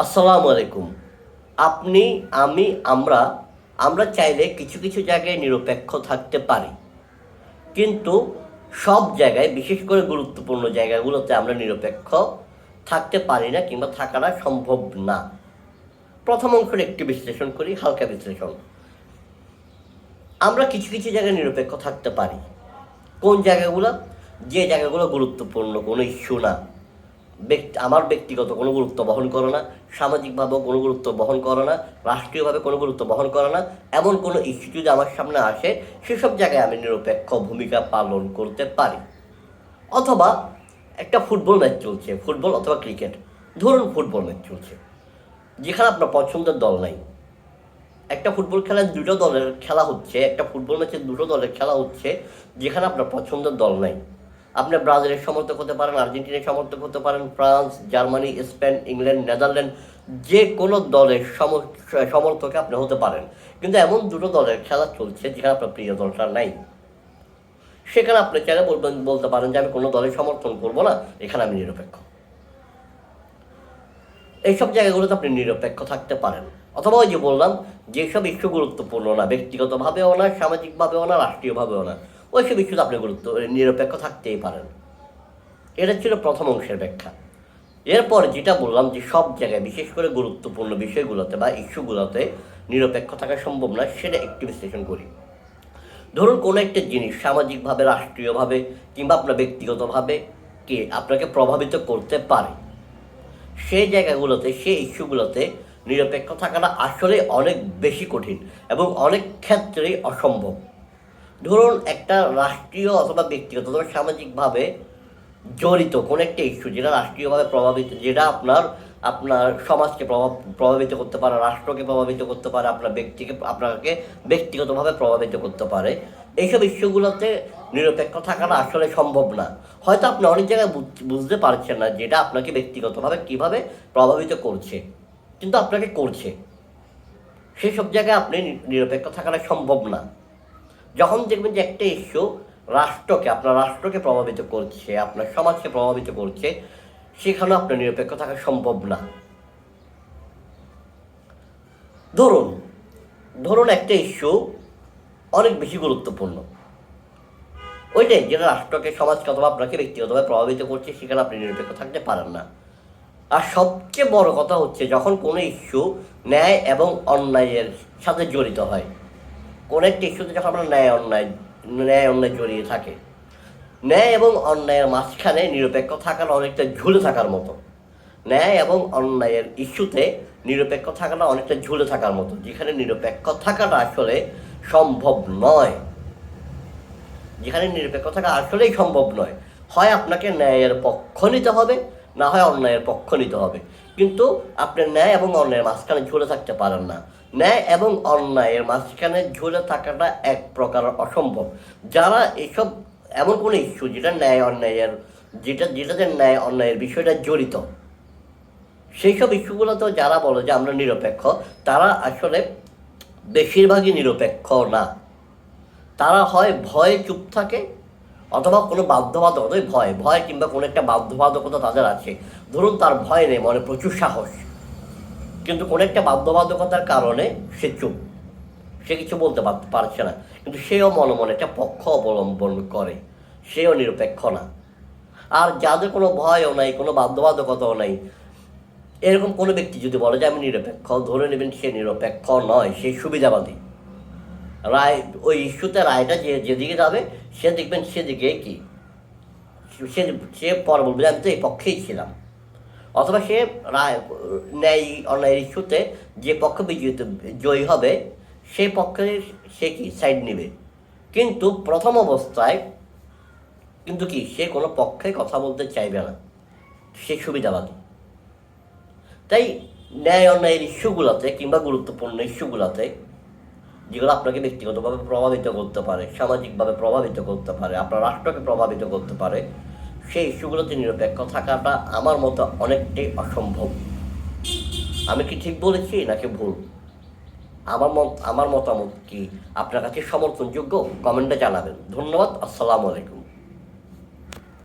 আসসালামু আলাইকুম। আপনি, আমি, আমরা আমরা চাইলে কিছু কিছু জায়গায় নিরপেক্ষ থাকতে পারি। কিন্তু সব জায়গায়, বিশেষ করে গুরুত্বপূর্ণ জায়গাগুলোতে আমরা নিরপেক্ষ থাকতে পারি না কিংবা থাকাটা সম্ভব না। প্রথম অংশের একটি বিশ্লেষণ করি, হালকা বিশ্লেষণ। আমরা কিছু কিছু জায়গায় নিরপেক্ষ থাকতে পারি। কোন জায়গাগুলো? যে জায়গাগুলো গুরুত্বপূর্ণ, কোনো ইস্যু না। আমার ব্যক্তিগত কোনো গুরুত্ব বহন করে না, সামাজিকভাবেও কোনো গুরুত্ব বহন করে না, রাষ্ট্রীয়ভাবে কোনো গুরুত্ব বহন করে না। এমন কোনো ইস্যু যদি আমার সামনে আসে, সেসব জায়গায় আমি নিরপেক্ষ ভূমিকা পালন করতে পারি। অথবা একটা ফুটবল ম্যাচ চলছে, ফুটবল অথবা ক্রিকেট। ধরুন ফুটবল ম্যাচ চলছে, যেখানে আপনার পছন্দের দল নাই। একটা ফুটবল খেলায় দুটো দলের খেলা হচ্ছে, একটা ফুটবল ম্যাচে দুটো দলের খেলা হচ্ছে, যেখানে আপনার পছন্দের দল নাই। আপনি ব্রাজিলের সমর্থক হতে পারেন, আর্জেন্টিনার সমর্থক হতে পারেন, France, Germany, Spain, England, Netherland যে কোনো দলের সমর্থকে আপনি হতে পারেন। কিন্তু এমন দুটো দলের খেলা চলছে যেখানে আপনার প্রিয় দলটা নাই। সেখানে আপনি চাইলে বলবেন, বলতে পারেন যে আমি কোনো দলের সমর্থন করব না, এখানে আমি নিরপেক্ষ। এইসব জায়গাগুলোতে আপনি নিরপেক্ষ থাকতে পারেন। অথবা ওই যে বললাম, যেসব ইস্যু গুরুত্বপূর্ণ না, ব্যক্তিগতভাবেও না, সামাজিকভাবেও না, রাষ্ট্রীয়ভাবেও না। ওইসব ইস্যুতে আপনি গুরুত্ব নিরপেক্ষ থাকতেই পারেন। এটা ছিল প্রথম অংশের ব্যাখ্যা। এরপর যেটা বললাম যে সব জায়গায়, বিশেষ করে গুরুত্বপূর্ণ বিষয়গুলোতে বা ইস্যুগুলোতে নিরপেক্ষ থাকা সম্ভব না সেটা একটু বিশ্লেষণ করি। ধরুন কোনো একটা জিনিস সামাজিকভাবে, রাষ্ট্রীয়ভাবে কিংবা আপনার ব্যক্তিগতভাবে কে আপনাকে প্রভাবিত করতে পারে। সেই জায়গাগুলোতে সেই ইস্যুগুলোতে নিরপেক্ষ থাকাটা আসলে অনেক বেশি কঠিন এবং অনেক ক্ষেত্রেই অসম্ভব। ধরুন একটা রাষ্ট্রীয় অথবা ব্যক্তিগত অথবা সামাজিকভাবে জড়িত কোনো একটা ইস্যু যেটা রাষ্ট্রীয়ভাবে প্রভাবিত, যেটা আপনার আপনার সমাজকে প্রভাব, প্রভাবিত করতে পারে, রাষ্ট্রকে প্রভাবিত করতে পারে, আপনার ব্যক্তিকে, আপনাকে ব্যক্তিগতভাবে প্রভাবিত করতে পারে, এইসব ইস্যুগুলোতে নিরপেক্ষ থাকাটা আসলে সম্ভব না। হয়তো আপনি অনেক জায়গায় বুঝ- বুঝতে পারছেন না যেটা আপনাকে ব্যক্তিগতভাবে কীভাবে প্রভাবিত করছে, কিন্তু আপনাকে করছে। সেসব জায়গায় আপনি নিরপেক্ষ থাকাটা সম্ভব না। যখন দেখবেন যে একটা ইস্যু রাষ্ট্রকে, আপনার রাষ্ট্রকে প্রভাবিত করছে, আপনার সমাজকে প্রভাবিত করছে সেখানে আপনার নিরপেক্ষ থাকা সম্ভব না। ধরুন ধরুন একটা ইস্যু অনেক বেশি গুরুত্বপূর্ণ। ওইটাই যেটা রাষ্ট্রকে, সমাজকে অথবা আপনাকে ব্যক্তিগতভাবে প্রভাবিত করছে, সেখানে আপনি নিরপেক্ষ থাকতে পারেন না। আর সবচেয়ে বড় কথা হচ্ছে, যখন কোনো ইস্যু ন্যায় এবং অন্যায়ের সাথে জড়িত হয় একটা ইস্যুতে যখন আমরা ন্যায় অন্যায় ন্যায় অন্যায় জড়িয়ে থাকে, ন্যায় এবং অন্যায়ের মাঝখানে নিরপেক্ষ থাকার অনেকটা ঝুলে থাকার মতো। ন্যায় এবং অন্যায়ের ইস্যুতে নিরপেক্ষ থাকাটা অনেকটা ঝুলে থাকার মতো, যেখানে নিরপেক্ষ থাকাটা আসলে সম্ভব নয়। যেখানে নিরপেক্ষ থাকা আসলেই সম্ভব নয়। হয় আপনাকে ন্যায়ের পক্ষ নিতে হবে, না হয় অন্যায়ের পক্ষ নিতে হবে। কিন্তু আপনি ন্যায় এবং অন্যায়ের মাঝখানে ঝুলে থাকতে পারেন না। ন্যায় এবং অন্যায়ের মাঝখানে ঝুলে থাকাটা এক প্রকার অসম্ভব। যারা এসব এমন কোনো ইস্যু যেটা ন্যায় অন্যায়ের, যেটা যেটাতে ন্যায় অন্যায়ের বিষয়টা জড়িত সেই সব ইস্যুগুলোতেও যারা বলে যে আমরা নিরপেক্ষ, তারা আসলে বেশিরভাগই নিরপেক্ষ না। তারা হয় ভয়ে চুপ থাকে অথবা কোনো বাধ্যবাধকতা, ওই ভয় ভয় কিংবা কোনো একটা বাধ্যবাধকতা তাদের আছে। ধরুন তার ভয় নেই, মনে প্রচুর সাহস। কিন্তু কোনো একটা বাধ্যবাধকতার কারণে সে চুপ। সে কিছু বলতে পার- পারছে না। কিন্তু সেও মনে মনে একটা পক্ষ অবলম্বন করে। সেও নিরপেক্ষ না। আর যাদের কোনো ভয়ও নাই, কোনো বাধ্যবাধকতাও নাই, এরকম কোনো ব্যক্তি যদি বলে যে, আমি নিরপেক্ষ ধরে নেবেন সে নিরপেক্ষ নয়, সে সুবিধাবাদী। রায়, ওই ইস্যুতে রায়টা যে, যেদিকে যাবে, সে দেখবেন সেদিকে কি? সে সে পরে বলবে, আমি তো এই পক্ষেই ছিলাম। অথবা সে রায়, ন্যায় অন্যায় ইস্যুতে যে পক্ষ বিজয়িত জয়ী হবে, সেই পক্ষে সে কি সাইড নেবে? কিন্তু প্রথম অবস্থায় কিন্তু কি সে কোনো পক্ষে কথা বলতে চাইবে না। সে সুবিধাবাদী। তাই ন্যায়, অন্যায়ের ইস্যুগুলোতে কিংবা গুরুত্বপূর্ণ ইস্যুগুলোতে, যেগুলো আপনাকে ব্যক্তিগতভাবে প্রভাবিত করতে পারে, সামাজিকভাবে প্রভাবিত করতে পারে, আপনার রাষ্ট্রকে প্রভাবিত করতে পারে সেই ইস্যুগুলোতে নিরপেক্ষ থাকাটা আমার মতো অনেকটাই অসম্ভব। আমি কি ঠিক বলেছি নাকি ভুল? আমার মত আমার মতামত কি? আপনার কাছে সমর্থনযোগ্য? কমেন্টে জানাবেন। ধন্যবাদ, আসসালামু আলাইকুম।